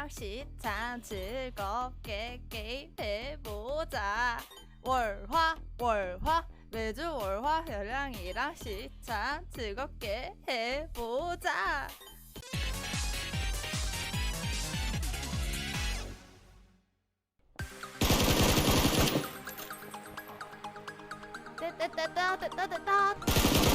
별량이랑 시참 즐겁게 게임해보자. 월화 월화 매주 월화 별량이랑 시참 즐겁게 해보자. 따따따따따따따 어,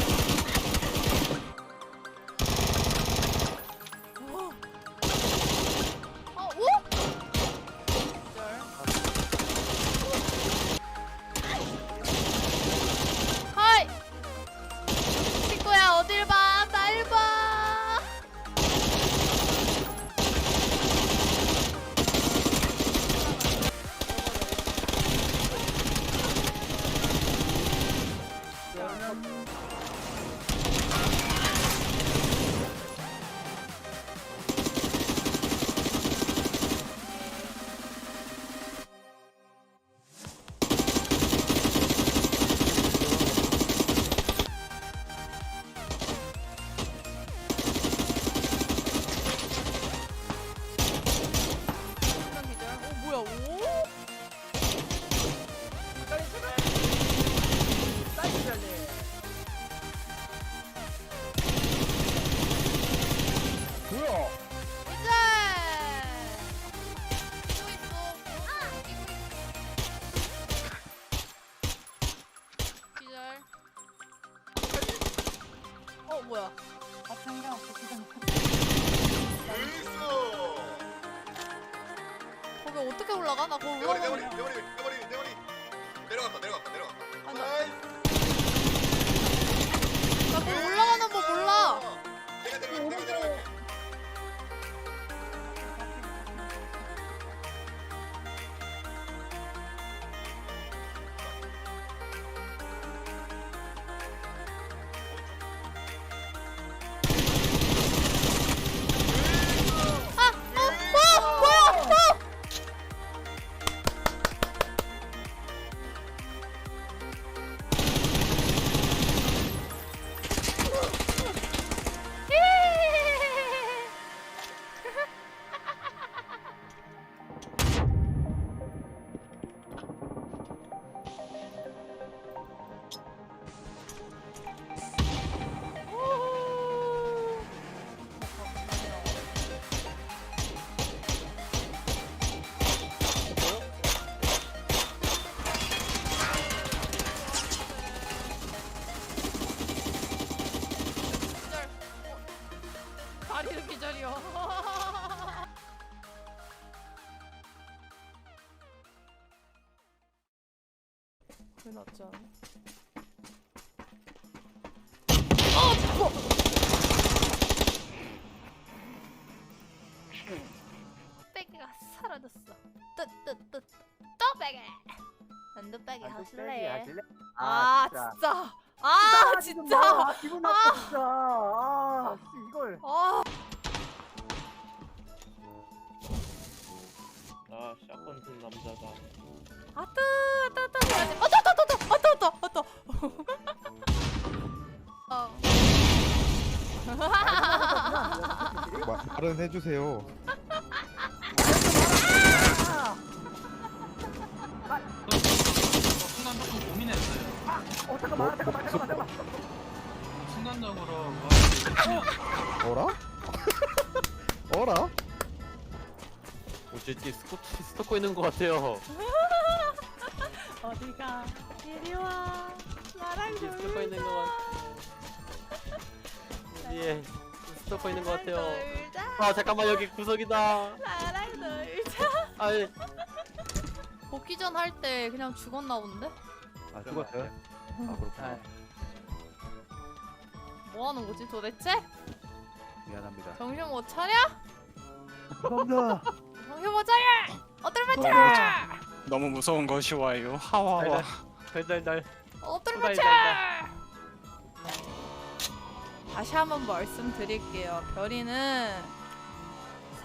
뭐야. 아 상관없어 그냥 거기 어떻게 올라가? 나 거기 대머리 올라가. 대머리 대머리 대머리 대머리 내려갔다 내려갔다 내려갔다 아, 나, 나이스 나 거기 올라가는 거 몰라. 내가 내려갈게 내가 내려갈게 다리는 기절이요. 왜 낫지 않아? 어! 뭐! 빼기가 사라졌어. 뜨뜨뜨 또 빼기. 안도 빼기 하실래요? 아 진짜. 아 진짜. 기분 나빠 진짜. 아, 말은 해주세요. 순간 조금 고민했어요. 어 잠깐만 잠깐만 잠깐만 잠깐만. 순간적으로 뭐 어라? 어라? 어쨌지 스코, 스토커 있는 것 같아요 어디가? 이리 와. 나랑 어디 스토커 있는 것 같아 어디에 스토커 있는 것 같아요 놀자. 아 잠깐만 여기 구석이다 나랑 놀자. 아이 복귀전 할 때 그냥 죽었나 본데? 아 죽었어요? 아 그렇구나. 뭐 하는 거지 도대체? 미안합니다. 정신 못 차려? 감사합니다. 정신 못 차려! 어떨 차려! 너무 무서운 것이 와요. 하와와. 달달달 어떨 후다이 차려! 다시 한번 말씀드릴게요. 별이는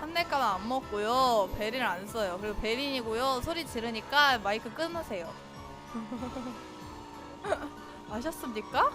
삼대가는 안 먹고요. 베리를 안 써요. 그리고 베린이고요. 소리 지르니까 마이크 끊으세요. 아셨습니까?